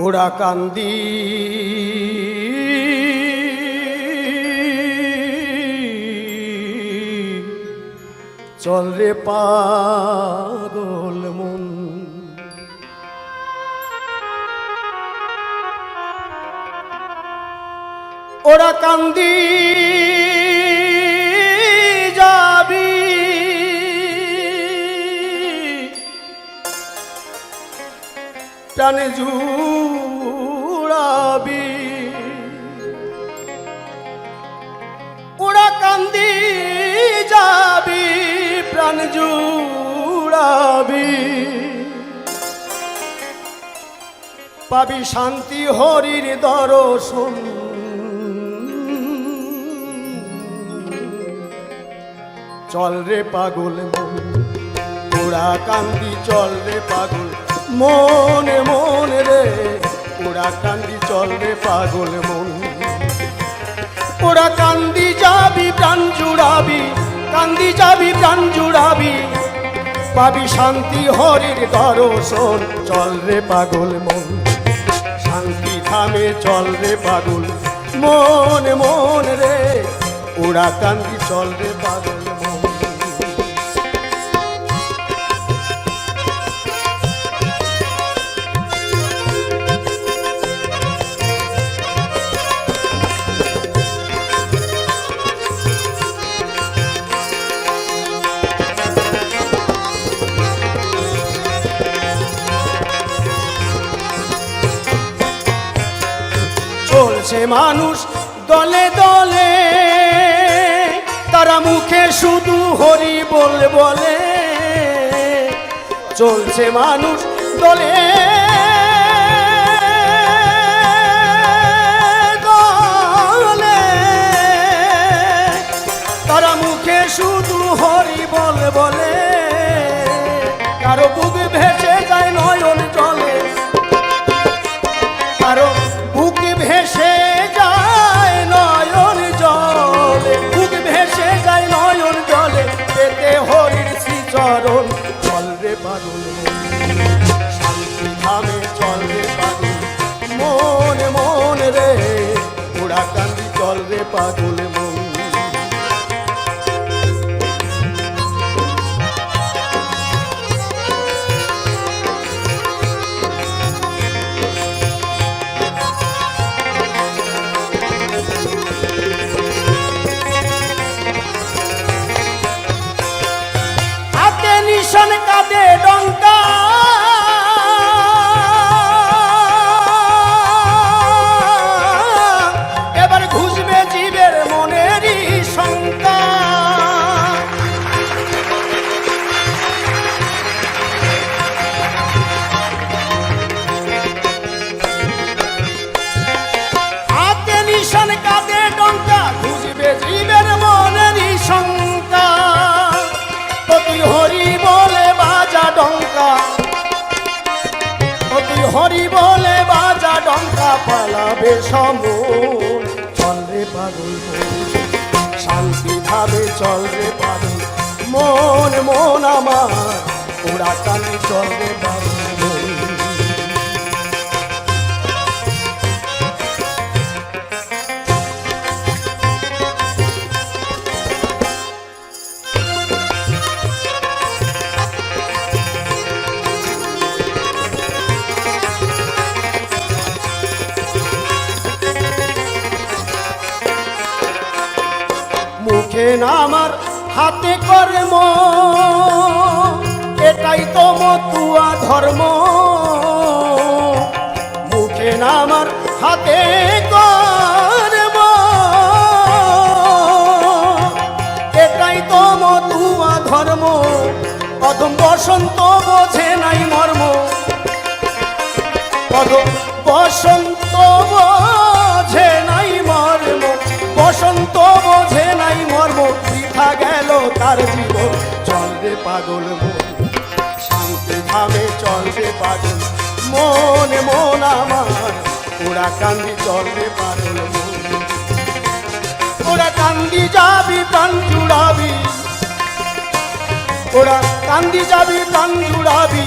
ওরা কান্দি। চল রে পাগল মন। ওরা কান্দি যাবি। প্রাণে জুড়াবি জুড়াবি। পাবি শান্তি হরির দর্শন। চল রে পাগল মন ওরা কান্দি, চল রে পাগল মনে, মন রে। ওরা কান্দি, চল রে পাগল মন। ওরা কান্দি, যাবি, প্রাণ জুড়াবি। কান্দি যাবি, প্রাণ জুড়াবি। পাবি শান্তি, হরির দর্শন। চল রে পাগল মন, শান্তি থামে, চল রে পাগল মন মন রে। ওরা কান্দি, চল রে পাগল চলছে মানুষ দলে দলে, তারা মুখে শুধু হরি বলে বলে। চলছে মানুষ দলে। দলে। তারা মুখে শুধু হরি বলে বলে। কারও বুক কান্দি চল রে পাগল মন। কাঁদে ডঙ্কা। হরি বলে বাজা ডঙ্কা পালাবে সমন চল রে পাগল। শান্তি ভাবে চল রে পাগল মন মন আমার ওরা কানে চল রে পাগল মুখে আমার হাতে কর্ম। এটাই তো মতুয়া ধর্ম। মুখে না আমার হাতে কর্ম। এটাই তো মতুয়া ধর্ম। অধম বসন্ত বোঝে নাই মর্ম। পদ বসন্ত বোঝে নাই মর্ম। বসন্ত পাগল মন শান্তি ধামে চল পাগল মন মন আমার, ওরা কান্দি চল রে পাগল ওরা কান্দি যাবি, প্রাণ জুড়াবি। ওরা কান্দি যাবি, প্রাণ জুড়াবি।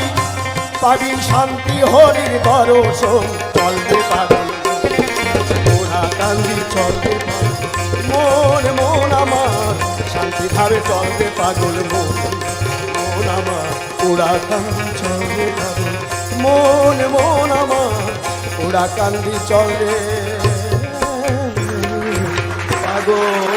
পাবি শান্তি হরির দর্শন চল রে পাগল ওরা কান্দি চল রে পাগল মন মন আমার, শান্তি ধারে চল পাগল মন ওরা পাগল মন মন আমার ওরা কান্দি চলে। পাগল।